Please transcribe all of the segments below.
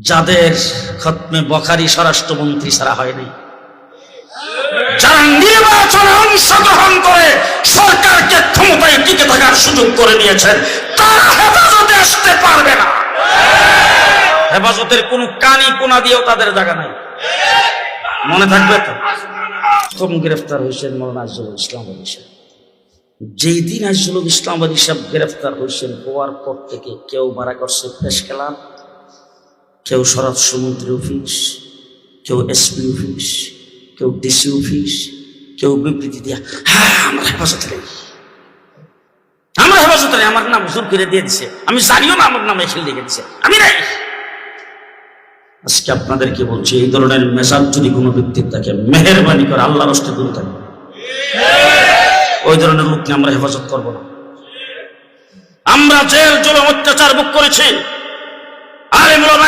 যাদের খতমে বখারি স্বরাষ্ট্রমন্ত্রী ছাড়া হয়নি। যারা নির্বাচনে অংশগ্রহণ করে সরকারকে ক্ষমতায় টিকে থাকার সুযোগ করে দিয়েছেন, তারা হেফাজতে আসতে পারবে না। হেফাজতের কোন কানি কোনা দিয়েও তাদের জায়গা নাই। মনে থাকবে তো? প্রথম গ্রেফতার হয়েছেন মৌলানা আজল ইসলাম আলী সাহেব। যেই দিন আজল ইসলাম আলী সাহেব গ্রেফতার হয়েছেন, হওয়ার পর থেকে কেউ মারা করছে প্রেস খেলাম কেউ স্বরাষ্ট্রমন্ত্রী অফিস কেউ এসপি অফিস কেউ ডিসি অফিস কেউ বিবৃতি দিয়া হ্যাঁ আমার হেফাজতে নেই। আমার হেফাজতে নেই, আমার নাম জোর করে দিয়ে দিছে। আমি জানিও না আমার নাম এখানে লিখে দিছে। আমি নাই। আজকে আপনাদেরকে বলছি, এই ধরনের মেজাজ যদি কোনো ব্যক্তির থাকে, মেহরবানি করে আল্লাহ রস্তে দূরে থাকবে ওই ধরনের লোককে আমরা হেফাজত করব না। আমরা জেল, জুলুম, অত্যাচার বুক করেছি। ওলামায়ে কেরামের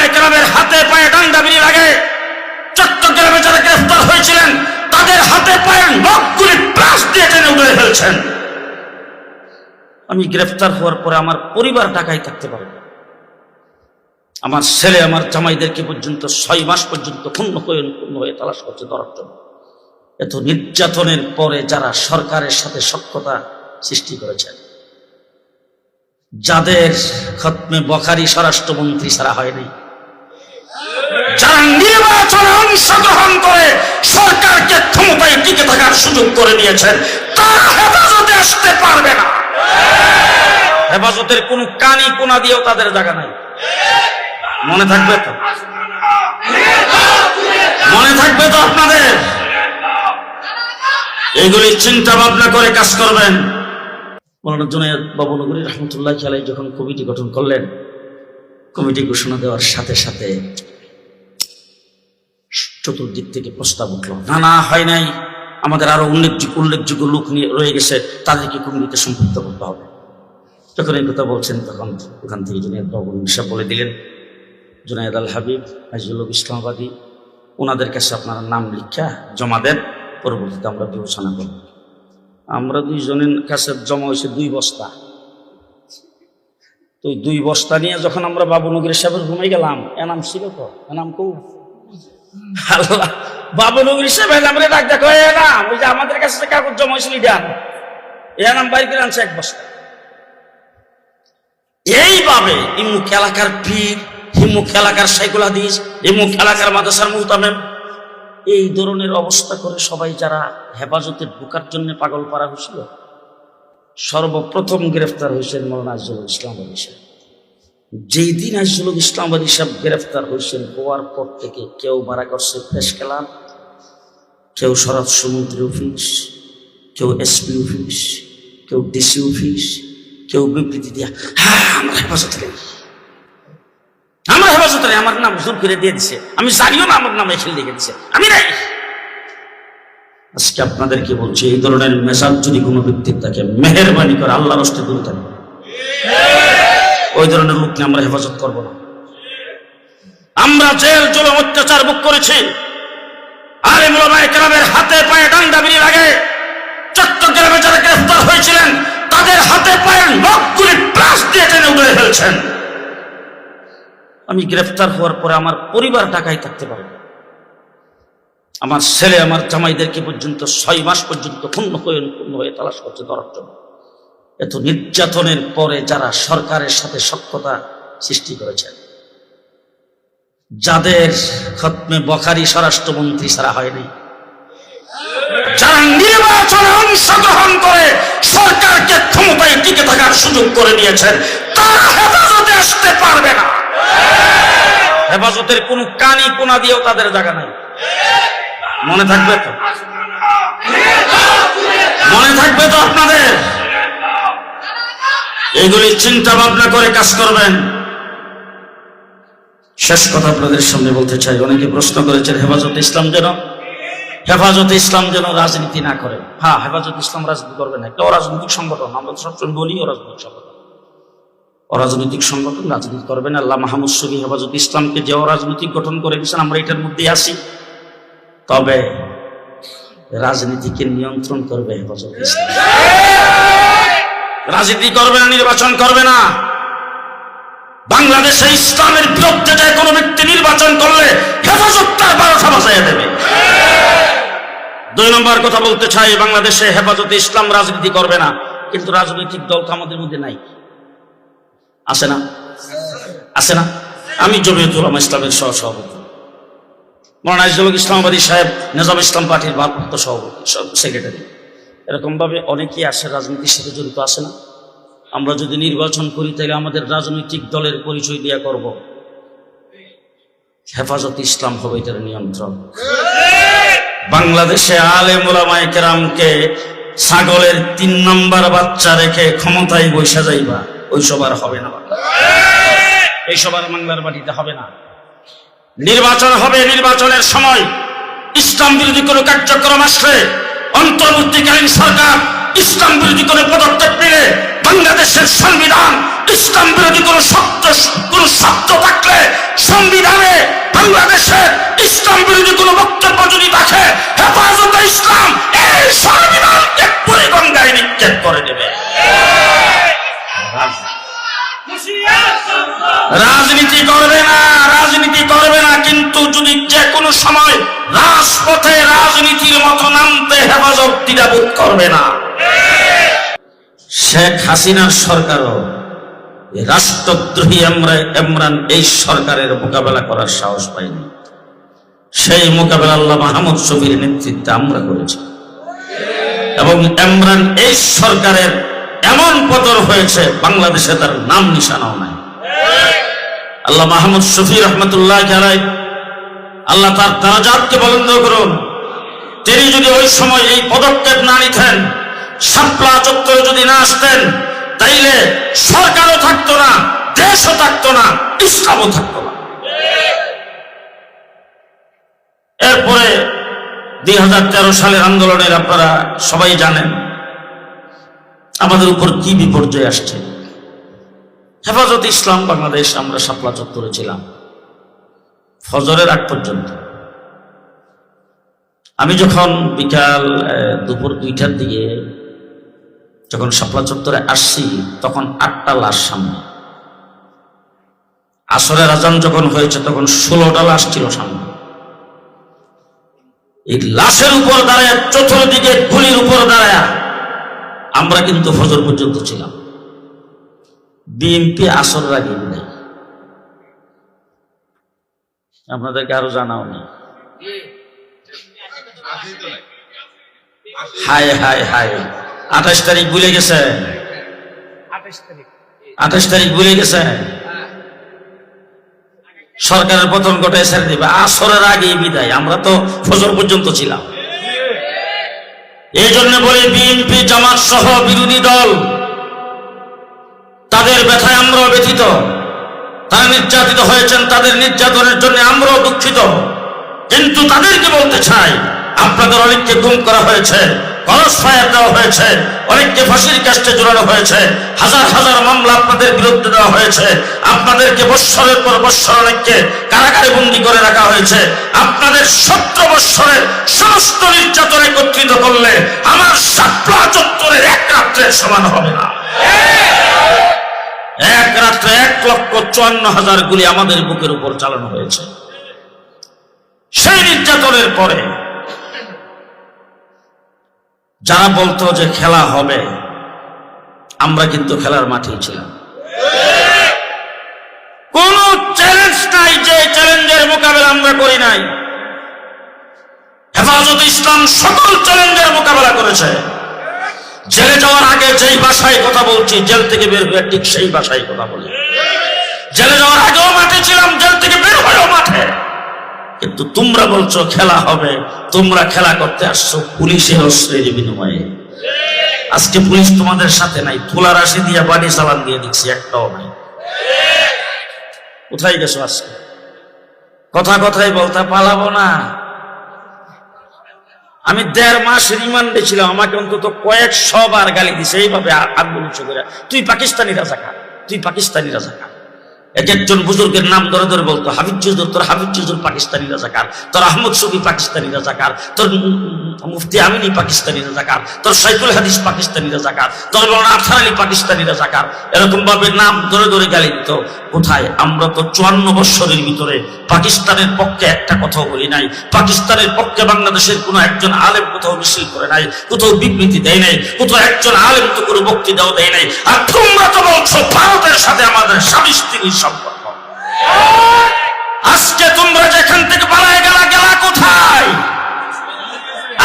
হাতে পায়ে ডান্ডা বিড়ি লাগে চট্টগ্রামে যারা গ্রেফতার হয়েছিলেন, তাদের হাতে পায়ে নখগুলি প্লাস দিয়ে টেনে উড়ে ফেলছেন। আমি গ্রেফতার হওয়ার পরে আমার পরিবার ঢাকায় থাকতে পারবে। আমার ছেলে, আমার জামাইদেরকে পর্যন্ত ছয় মাস পর্যন্ত ক্ষুণ্ণ হয়ে ক্ষুণ্ণ হয়ে তালাশ করছে ধরার জন্য। এত নির্যাতনের পরে যারা সরকারের সাথে সক্ষতা সৃষ্টি করেছেন, যাদের খতমে বখারি স্বরাষ্ট্রমন্ত্রী ছাড়া হয়নি যারা নির্বাচনে অংশগ্রহণ করে সরকারকে ক্ষমতায় টিকে থাকার সুযোগ করে দিয়েছেন, তারা হেফাজতে আসতে পারবে না। হেফাজতের কোন কানি কোনা দিয়েও তাদের জায়গা নাই। মনে থাকবে তো? মনে থাকবে তো আপনাদের? এইগুলি চিন্তা ভাবনা করে কাজ করবেন। মৌলানা জুনায়দ বাবু রহমতুল্লাহ খেলাই যখন কমিটি গঠন করলেন, কমিটি ঘোষণা দেওয়ার সাথে সাথে চতুর্দিক থেকে প্রস্তাব উঠল, না না, হয় নাই। আমাদের আরও উল্লেখযোগ্য উল্লেখযোগ্য লোক নিয়ে রয়ে গেছে। তাদেরকে কমিটিতে সম্পৃক্ত করতে হবে। যখন এই কথা বলছেন, তখন ওখান থেকে জুনায়দ বাবু নিশা বলে দিলেন, জুনায়দ আল হাবিব আজিজুল ইসলামাবাদী, ওনাদের কাছে আপনারা নাম লিখা, জমা দেন, পরবর্তীতে আমরা বিবেচনা করব। আমরা দুইজনের কাছে জমা হয়েছে দুই বস্তা। তো দুই বস্তা নিয়ে যখন আমরা বাবুনগরী সাহেবের ঘুমে গেলাম, এনাম ছিল তো এনাম কৌ? আল্লাহ বাবুনগরী সাহেব আমরা ডাক দেখো এনাম ওই যে আমাদের কাছে কাগজ জমা এনাম আনছে এক বস্তা। এইভাবে এলাকার পীর এলাকার এলাকার মাদ্রাসার মুহতামেম, এই ধরনের অবস্থা করে সবাই যারা হেফাজতে ঢোকার জন্য পাগল পারা হয়েছিল, সর্বপ্রথম গ্রেফতার হয়েছেন মৌলানা ইসলাম সাহেব। যেই দিন আজল ইসলাম আলী সাহেব গ্রেফতার হয়েছেন, হওয়ার পর থেকে কেউ মারা করছে প্রেস খেলাম। কেউ স্বরাষ্ট্রমন্ত্রী অফিস, কেউ এসপি অফিস, কেউ ডিসি অফিস, কেউ বিবৃতি দিয়া হ্যাঁ আমার হেফাজতে নেই। আমার হেফাজতে নেই, আমার নাম জোর করে দিয়ে দিছে। আমি জানিও না আমার নাম এখানে লিখে দিছে। আমি নাই। আজকে আপনাদেরকে বলছি, এই ধরনের মেজাজ যদি কোনো ব্যক্তির থাকে মেহরবানি করে আল্লাহ রস্তে দূরে থাকবে। ওই ধরনের লোককে আমরা হেফাজত করব না। আমরা জেল, জুলুম, অত্যাচার বুক করেছি। ওলামায়ে কেরামের হাতে পায়ে ডান্ডা বিড়ি লাগে চট্টগ্রামে যারা গ্রেফতার হয়েছিলেন, তাদের হাতে পায়ে নখগুলি প্লাস দিয়ে টেনে উড়ে ফেলছেন। আমি গ্রেফতার হওয়ার পরে আমার পরিবার ঢাকায় থাকতে পারবে আমার ছেলে, আমার জামাইদেরকে পর্যন্ত ছয় মাস পর্যন্ত ক্ষুণ্ণ হয়ে ক্ষুণ্ণ হয়ে তালাশ করছে ধরার জন্য। এত নির্যাতনের পরে যারা সরকারের সাথে সক্ষতা সৃষ্টি করেছেন। যাদের খতমে বখারি স্বরাষ্ট্রমন্ত্রী ছাড়া হয়নি। যারা নির্বাচনে অংশগ্রহণ করে সরকারকে ক্ষমতায় টিকে থাকার সুযোগ করে দিয়েছেন, তারা হেফাজতে আসতে পারবে না। হেফাজতের কোন কানি কোনা দিয়েও তাদের জায়গা নাই। মনে থাকবে তো? মনে থাকবে তো আপনাদের? এইগুলি চিন্তা ভাবনা করে কাজ করবেন। শেষ কথা আপনাদের সামনে বলতে চাই, অনেকে প্রশ্ন করেছেন, হেফাজত ইসলাম যেন? হেফাজত ইসলাম যেন রাজনীতি না করে। হ্যাঁ হেফাজত ইসলাম রাজনীতি করবে না। একটা অরাজনৈতিক সংগঠন, আমরা সবসময় বলি অরাজনৈতিক সংগঠন। অরাজনৈতিক সংগঠন রাজনীতি করবেন আল্লাহ মাহমুদ সবি হেফাজত ইসলামকে যে অরাজনৈতিক গঠন করে গেছেন, আমরা এটার মধ্যে আছি। তবে রাজনীতিকে নিয়ন্ত্রণ করবে হেফাজত ইসলাম। রাজনীতি করবে না, নির্বাচন করবে না। বাংলাদেশে ইসলামের বিরুদ্ধে যে কোনো ব্যক্তি নির্বাচন করলে হেফাজত তার বারোটা বাজাইয়া দেবে। দুই নম্বর কথা বলতে চাই, বাংলাদেশে হেফাজতে ইসলাম রাজনীতি করবে না, কিন্তু রাজনৈতিক দল তো আমাদের মধ্যে নাই। আসে না? আসে না? আমি জমিয়তুল উলামা ইসলামের সহ সভাপতি মৌলানা ইসলামাবাদী সাহেব, নিজাম ইসলাম পার্টির ভারপ্রাপ্ত সভাপতি সেক্রেটারি। এরকম ভাবে অনেকেই আসে, রাজনীতির সাথে জড়িত আসে না। আমরা যদি নির্বাচন করি, তাহলে আমাদের রাজনৈতিক দলের পরিচয় দেওয়া করব। হেফাজত ইসলাম হবে এটার নিয়ন্ত্রণ। বাংলাদেশে আলে মোলামায় কেরামকে ছাগলের তিন নম্বর বাচ্চা রেখে ক্ষমতায় বৈশা যাইবা, ওই সবার হবে না। এই সবার বাংলার বাড়িতে হবে না। নির্বাচন হবে নির্বাচনের সময়। ইসলাম বিরোধী কোনো কার্যক্রম আসলে অন্তর্বর্তীকালীন সরকার ইসলাম বিরোধী কোনো পদক্ষেপ নিলে বাংলাদেশের সংবিধান ইসলাম বিরোধী কোনো শব্দ কোন শব্দ থাকলে সংবিধানে বাংলাদেশের ইসলাম বিরোধী কোনো বক্তব্য যদি থাকে হেফাজতে ইসলাম, এই সংবিধানকে পুরী গঙ্গায় নিক্ষেপ করে দেবে। রাজনীতি করবে না, রাজনীতি করবে না, কিন্তু যদি যে কোনো সময় রাজপথে হেফাজত দ্বিধাবোধ করবে না। শেখ হাসিনার সরকারও রাষ্ট্রদ্রোহী এমরা- ইমরান এই সরকারের মোকাবেলা করার সাহস পায়নি। সেই মোকাবেলা আল্লাহ মাহমুদ শফির নেতৃত্বে আমরা করেছি। এবং ইমরান এই সরকারের এমন পতন হয়েছে, বাংলাদেশে তার নাম নিশানাও নাই। আল্লাহ মাহমুদ শফি রহমতুল্লাহ আল্লাহ তার তারাজাতকে বলন্দ করুন। তিনি যদি ওই সময় এই পদক্ষেপ না নিতেন, শাপলা চত্বরে যদি না আসতেন, তাইলে সরকারও থাকতো না, দেশও থাকতো না, ইসলামও থাকতো না। এরপরে দুই হাজার তেরো সালের আন্দোলনের আপনারা সবাই জানেন, আমাদের উপর কি বিপর্যয় আসছে। হেফাজত ইসলাম বাংলাদেশ, আমরা শাপলা চত্বরে ছিলাম, ফজরের আগ পর্যন্ত। আমি যখন বিকাল দুপুর দুইটার দিকে যখন শাপলা চত্বরে আসছি, তখন আটটা লাশ সামনে। আসরের আজান যখন হয়েছে, তখন ষোলোটা লাশ ছিল সামনে। এই লাশের উপর দাঁড়ায়, চতুর্দিকে গুলির উপর দাঁড়ায়, আমরা কিন্তু ফজর পর্যন্ত ছিলাম। বিএনপি আসর রাখি নেই। আপনাদেরকে আরও জানাও নেই হায় হায় হায় আঠাশ তারিখ ভুলে গেছে? আঠাশ তারিখ। ভুলে গেছে? সরকারের পতন ঘটে ছেড়ে দিবে আসরের আগেই বিদায়। আমরা তো ফজর পর্যন্ত ছিলাম। এই জন্য বলি বিএনপি জামাত সহ বিরোধী দল তাদের ব্যথায় আমরাও ব্যথিত। তারা নির্যাতিত হয়েছেন তাদের নির্যাতনের জন্য আমরাও দুঃখিত। কিন্তু তাদেরকে বলতে চাই আপনাদের অনেককে গুম করা হয়েছে দেওয়া হয়েছে, অনেককে ফাঁসির জোড়ানো হয়েছে, হাজার হাজার মামলা আপনাদের দেওয়া হয়েছে, আপনাদেরকে বৎসরের পর বৎসর অনেককে কারাগারে বন্দি করে রাখা হয়েছে, আপনাদের সত্তর বৎসরের সমস্ত নির্যাতন একত্রিত করলে আমার সাপলা চত্বরের এক রাত্রের সমান হবে না। এক রাত্রে এক লক্ষ চুয়ান্ন হাজার গুলি আমাদের বুকের উপর চালানো হয়েছে। সেই নির্যাতনের পরে যারা বলতো যে খেলা হবে, আমরা কিন্তু খেলার মাঠেই ছিলাম। কোন চ্যালেঞ্জ নাই যে চ্যালেঞ্জের মোকাবেলা আমরা করি নাই। হেফাজত ইসলাম সকল চ্যালেঞ্জের মোকাবেলা করেছে। জেলে যাওয়ার আগে যেই ভাষায় কথা বলছি, জেল থেকে বের হয়ে ঠিক সেই ভাষায় কথা বলি। জেলে যাওয়ার আগেও মাঠে ছিলাম, জেল কিন্তু তোমরা বলছো খেলা হবে, তোমরা খেলা করতে আসছো পুলিশের অস্ত্রের বিনিময়ে। আজকে পুলিশ তোমাদের সাথে নাই তোলা রাশি দিয়ে বাড়ি চালান দিয়ে দিচ্ছি, একটাও নাই। কোথায় গেছো আজকে? কথা কথাই বলতে পালাবো না। আমি দেড় মাস রিমান্ডে ছিলাম, আমাকে অন্তত কয়েকশো বার গালি দিছে, এইভাবে আগুন করে। তুই পাকিস্তানি রাজাকার তুই পাকিস্তানি রাজাকার এক একজন বুজুর্গের নাম ধরে ধরে বলতো হাবিজ জুজুর, তোর হাবিজ জুজুর পাকিস্তানি রাজাকার, তোর আহমদ শফি পাকিস্তানি রাজাকার, তোর মুফতি আমিনী পাকিস্তানি রাজাকার, তোর সাইকুল হাদিস পাকিস্তানি রাজাকার, তোর মৌলানা আফসার আলী পাকিস্তানি রাজাকার। এরকম ভাবে নাম ধরে ধরে গালি দিত। কোথায়? আমরা তো চুয়ান্ন বৎসরের ভিতরে পাকিস্তানের পক্ষে একটা কথাও বলি নাই। পাকিস্তানের পক্ষে বাংলাদেশের কোনো একজন আলেম কোথাও মিছিল করে নাই, কোথাও বিবৃতি দেয় নাই, কোথাও একজন আলেম তো কোনো বক্তৃতাও দেয় নাই। আর তোমরা তো বলছো, ভারতের সাথে আমাদের স্বামী স্ত্রীর সম্পর্ক আজকে তোমরা যেখান থেকে পালায় গেলা গেলা কোথায়?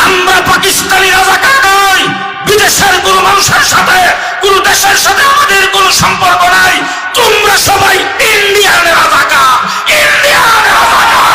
আমরা পাকিস্তানি রাজাকার নই, বিদেশের কোনো মানুষের সাথে, কোন দেশের সাথে আমাদের কোনো সম্পর্ক নাই। তোমরা সবাই ইন্ডিয়ান রাজাকার ইন্ডিয়ান রাজাকার।